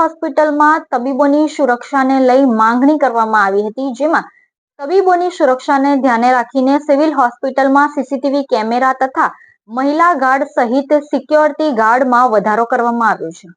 હોસ્પિટલમાં તબીબોની સુરક્ષાને લઈ માંગણી કરવામાં આવી હતી, જેમાં તબીબોની સુરક્ષાને ધ્યાને રાખીને સિવિલ હોસ્પિટલમાં સીસીટીવી કેમેરા તથા મહિલા ગાર્ડ સહિત સિક્યોરિટી ગાર્ડમાં વધારો કરવામાં આવ્યો છે.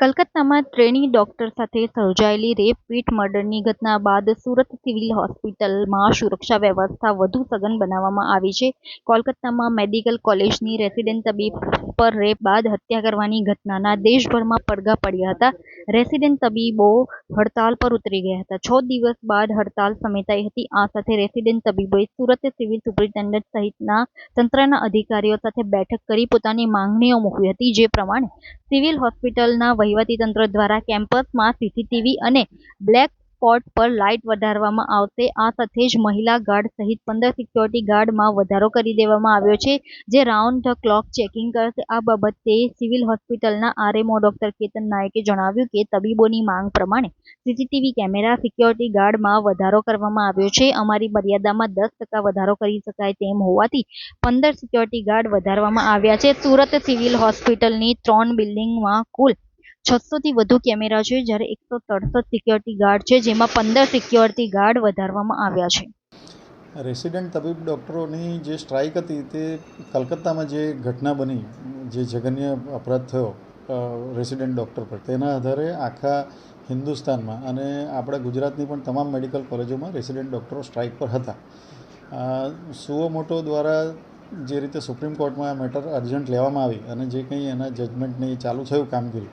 કલકત્તામાં ટ્રેની ડોક્ટર સાથે સર્જાયેલી રેપ પીટ મર્ડરની ઘટના બાદ સુરત સિવિલ હોસ્પિટલમાં સુરક્ષા વ્યવસ્થા વધુ સઘન બનાવવામાં આવી છે. કોલકાતામાં મેડિકલ કોલેજની રેસિડેન્ટ તબીબ પર રેપ બાદ હત્યા કરવાની ઘટનાના દેશભરમાં પડઘા પડ્યા હતા. રેસિડેન્ટ તબીબો હડતાલ પર ઉતરી ગયા હતા. છ દિવસ બાદ હડતાલ સમેટાઈ હતી. આ સાથે રેસિડેન્ટ તબીબોએ સુરત સિવિલ સુપ્રિન્ટેન્ડન્ટ સહિતના તંત્રના અધિકારીઓ સાથે બેઠક કરી પોતાની માંગણીઓ મૂકી હતી, જે પ્રમાણે સિવિલ હોસ્પિટલના વહીવટીતંત્ર દ્વારા કેમ્પસમાં સીસીટીવી અને બ્લેક સ્પોટ પર લાઇટ વધારવામાં આવશે. આ સાથે જ મહિલા ગાર્ડ સહિત પંદર સિક્યોરિટી ગાર્ડમાં વધારો કરી દેવામાં આવ્યો છે, જે રાઉન્ડ ધ ક્લોક ચેકિંગ કરશે. આ બાબતે સિવિલ હોસ્પિટલના આરએમઓ ડોક્ટર કેતન નાયકે જણાવ્યું કે તબીબોની માંગ પ્રમાણે સીસીટીવી કેમેરા સિક્યોરિટી ગાર્ડમાં વધારો કરવામાં આવ્યો છે. અમારી મર્યાદામાં દસ ટકા વધારો કરી શકાય તેમ હોવાથી પંદર સિક્યોરિટી ગાર્ડ વધારવામાં આવ્યા છે. સુરત સિવિલ હોસ્પિટલની ત્રણ બિલ્ડિંગમાં કુલ છસોથી વધુ કેમેરા છે, જ્યારે એકસો સડસઠ સિક્યોરિટી ગાર્ડ છે, જેમાં પંદર સિક્યોરિટી ગાર્ડ વધારવામાં આવ્યા છે. રેસિડેન્ટ તબીબ ડૉક્ટરોની જે સ્ટ્રાઇક હતી, તે કલકત્તામાં જે ઘટના બની, જે જઘન્ય અપરાધ થયો રેસિડેન્ટ ડૉક્ટર પર, તેના આધારે આખા હિન્દુસ્તાનમાં અને આપણા ગુજરાતની પણ તમામ મેડિકલ કોલેજોમાં રેસિડેન્ટ ડૉક્ટરો સ્ટ્રાઇક પર હતા. સુઓ મોટો દ્વારા જે રીતે સુપ્રીમ કોર્ટમાં આ મેટર અર્જન્ટ લેવામાં આવી અને જે કંઈ એના જજમેન્ટની ચાલુ થયું કામગીરી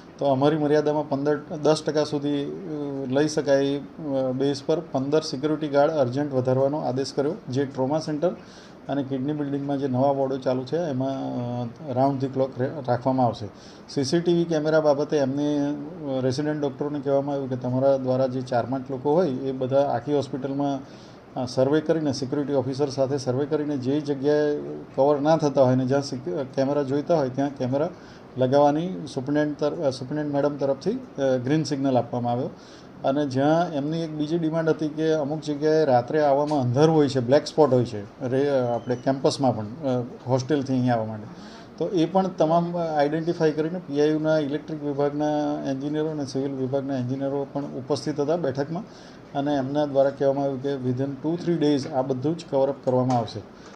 તો અમારી મર્યાદામાં પંદર, દસ ટકા સુધી લઈ શકાય બેઝ પર પંદર સિક્યુરિટી ગાર્ડ અર્જન્ટ વધારવાનો આદેશ કર્યો, જે ટ્રોમા સેન્ટર અને કિડની બિલ્ડિંગમાં જે નવા વોર્ડો ચાલુ છે, એમાં રાઉન્ડ ધી ક્લોક રાખવામાં આવશે. સીસીટીવી કેમેરા બાબતે એમને રેસિડેન્ટ ડૉક્ટરોને કહેવામાં આવ્યું કે તમારા દ્વારા જે ચાર પાંચ લોકો હોય, એ બધા આખી હોસ્પિટલમાં સર્વે કરીને સિક્યુરિટી ઓફિસર સાથે સર્વે કરીને જે જગ્યાએ કવર ના થતા હોય ને જ્યાં કેમેરા જોઈતા હોય ત્યાં કેમેરા લગાવવાની સુપ્રિન્ટેન્ડન્ટ તરફ સુપ્રિન્ટેન્ડન્ટ મેડમ તરફથી ગ્રીન સિગ્નલ આપવામાં આવ્યો. અને જ્યાં એમની એક બીજી ડિમાન્ડ હતી કે અમુક જગ્યાએ રાત્રે આવવામાં અંધારું હોય છે બ્લેક સ્પોટ હોય છે, રે, આપણે કેમ્પસમાં પણ હોસ્ટેલથી અહીંયા આવવા માટે. તો એ પણ તમામ આઈડેન્ટિફાઈ કરીને પીઆઈયુના ઇલેક્ટ્રિક વિભાગના એન્જિનિયરો અને સિવિલ વિભાગના એન્જિનિયરો પણ ઉપસ્થિત હતા બેઠકમાં. અને એમના દ્વારા કહેવામાં આવ્યું કે વિધિન ટુ થ્રી ડેઝ આ બધું જ કવરઅપ કરવામાં આવશે.